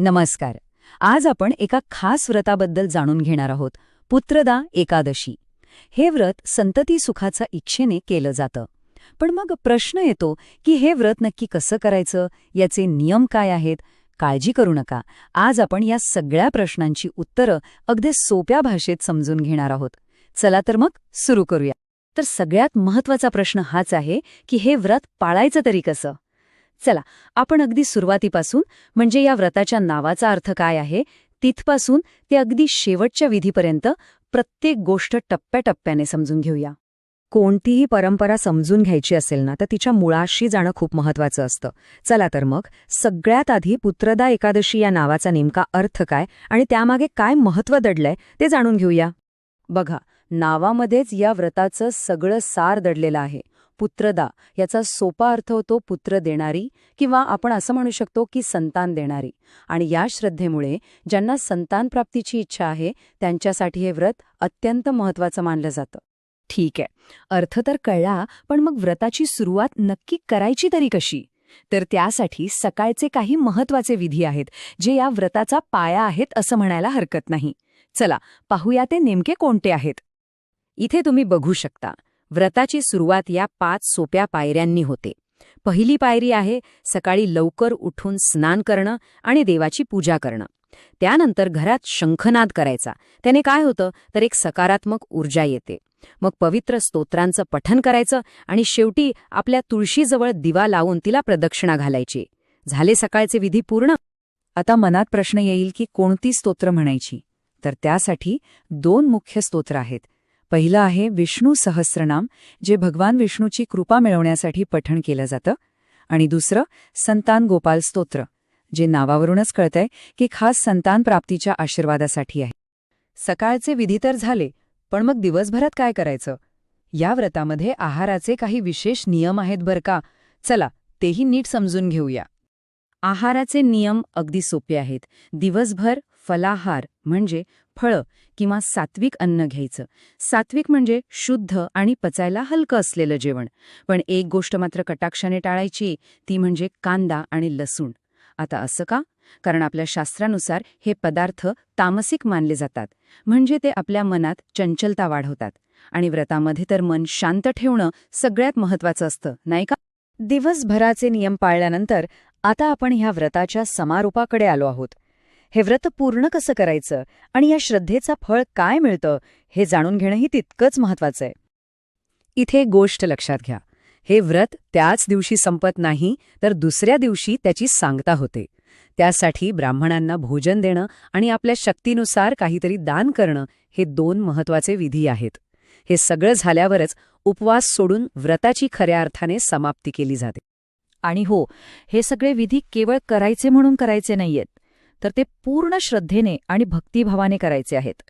नमस्कार. आज आपण एका खास व्रताबद्दल जाणून घेणार आहोत. पुत्रदा एकादशी. हे व्रत संतती सुखाचा इच्छेने केलं जातं. पण मग प्रश्न येतो की हे व्रत नक्की कसं करायचं? याचे नियम काय आहेत? काळजी करू नका. आज आपण या सगळ्या प्रश्नांची उत्तरं अगदी सोप्या भाषेत समजून घेणार आहोत. चला तर मग सुरू करूया. तर सगळ्यात महत्त्वाचा प्रश्न हाच आहे की हे व्रत पाळायचं तरी कसं? चला आपण अगदी सुरुवातीपासून म्हणजे या व्रताच्या नावाचा अर्थ काय आहे तिथपासून ते अगदी शेवटच्या विधीपर्यंत प्रत्येक गोष्ट टप्प्याटप्प्याने समजून घेऊया. कोणतीही परंपरा समजून घ्यायची असेल ना तर तिच्या मुळाशी जाणं खूप महत्वाचं असतं. चला तर मग सगळ्यात आधी पुत्रदा एकादशी या नावाचा नेमका अर्थ काय आणि त्यामागे काय महत्त्व दडलंय ते जाणून घेऊया. बघा नावामध्येच या व्रताचं सगळं सार दडलेलं आहे. पुत्रदा याचा सोपा अर्थ होतो पुत्र देणारी किंवा आपण असं म्हणू शकतो की संतान देणारी. आणि या श्रद्धेमुळे ज्यांना संतान प्राप्तीची इच्छा आहे त्यांच्यासाठी हे व्रत अत्यंत महत्वाचं मानलं जातं. ठीक आहे. अर्थ तर कळला पण मग व्रताची सुरुवात नक्की करायची तरी कशी? तर त्यासाठी सकाळचे काही महत्त्वाचे विधी आहेत जे या व्रताचा पाया आहेत असं म्हणायला हरकत नाही. चला पाहूया ते नेमके कोणते आहेत. इथे तुम्ही बघू शकता. व्रताची सुरुवात या पाच सोप्या पायऱ्यांनी होते. पहिली पायरी आहे सकाळी लवकर उठून स्नान करणं आणि देवाची पूजा करणं. त्यानंतर घरात शंखनाद करायचा. त्याने काय होतं? तर एक सकारात्मक ऊर्जा येते. मग पवित्र स्तोत्रांचं पठन करायचं आणि शेवटी आपल्या तुळशीजवळ दिवा लावून तिला प्रदक्षिणा घालायची. झाले सकाळचे विधी पूर्ण? आता मनात प्रश्न येईल की कोणती स्तोत्र म्हणायची? तर त्यासाठी दोन मुख्य स्तोत्र आहेत. पहिलं आहे विष्णू सहस्रनाम जे भगवान विष्णूची कृपा मिळवण्यासाठी पठण केलं जातं. आणि दुसरं संतान गोपाल स्तोत्र जे नावावरूनच कळतंय की खास संतान प्राप्तीच्या आशीर्वादासाठी आहे. सकाळचे विधी तर झाले पण मग दिवसभरात काय करायचं? या व्रतामध्ये आहाराचे काही विशेष नियम आहेत बरं का? चला तेही नीट समजून घेऊया. आहाराचे नियम अगदी सोपे आहेत. दिवसभर फलाहार म्हणजे फळं किंवा सात्विक अन्न घ्यायचं. सात्विक म्हणजे शुद्ध आणि पचायला हलकं असलेलं जेवण. पण एक गोष्ट मात्र कटाक्षाने टाळायची ती म्हणजे कांदा आणि लसूण. आता असं का? कारण आपल्या शास्त्रानुसार हे पदार्थ तामसिक मानले जातात. म्हणजे ते आपल्या मनात चंचलता वाढवतात. आणि व्रतामध्ये तर मन शांत ठेवणं सगळ्यात महत्वाचं असतं नाही का? दिवसभराचे नियम पाळल्यानंतर आता आपण ह्या व्रताच्या समारोपाकडे आलो आहोत. हे व्रत पूर्ण कसं करायचं आणि या श्रद्धेचा फळ काय मिळतं हे जाणून घेणंही तितकंच महत्वाचं आहे. इथे गोष्ट लक्षात घ्या. हे व्रत त्याच दिवशी संपत नाही तर दुसऱ्या दिवशी त्याची सांगता होते. त्यासाठी ब्राह्मणांना भोजन देणं आणि आपल्या शक्तीनुसार काहीतरी दान करणं हे दोन महत्त्वाचे विधी आहेत. हे सगळं झाल्यावरच उपवास सोडून व्रताची खऱ्या अर्थाने समाप्ती केली जाते. आणि हो हे सगळे विधी केवळ करायचे म्हणून करायचे नाहीयेत. तर ते पूर्ण श्रद्धेने आणि भक्तिभावाने करायचे आहेत.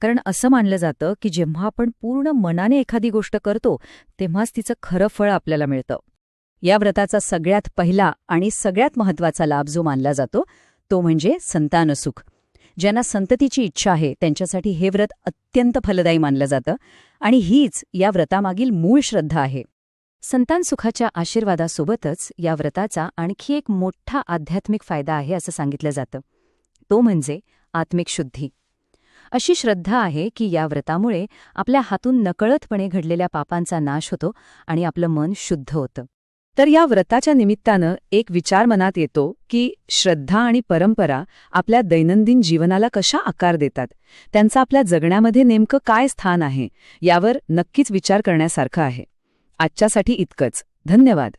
कारण असं मानलं जातं की जेव्हा आपण पूर्ण मनाने एखादी गोष्ट करतो तेव्हाच तिचं खरं फळ आपल्याला मिळतं. या व्रताचा सगळ्यात पहिला आणि सगळ्यात महत्त्वाचा लाभ जो मानला जातो तो म्हणजे संतानसुख. ज्यांना संततीची इच्छा आहे त्यांच्यासाठी हे व्रत अत्यंत फलदायी मानलं जातं आणि हीच या व्रतामागील मूळ श्रद्धा आहे. संतान सुखाच्या आशीर्वादासोबतच या व्रताचा आणखी एक मोठा आध्यात्मिक फायदा आहे असं सांगितलं जातं. तो म्हणजे आत्मिक शुद्धी. अशी श्रद्धा आहे की या व्रतामुळे आपल्या हातून नकळतपणे घडलेल्या पापांचा नाश होतो आणि आपलं मन शुद्ध होतं. तर या व्रताच्या निमित्तानं एक विचार मनात येतो की श्रद्धा आणि परंपरा आपल्या दैनंदिन जीवनाला कशा आकार देतात? त्यांचं आपल्या जगण्यामध्ये नेमकं काय स्थान आहे? यावर नक्कीच विचार करण्यासारखं आहे. आजच्यासाठी इतकंच. धन्यवाद.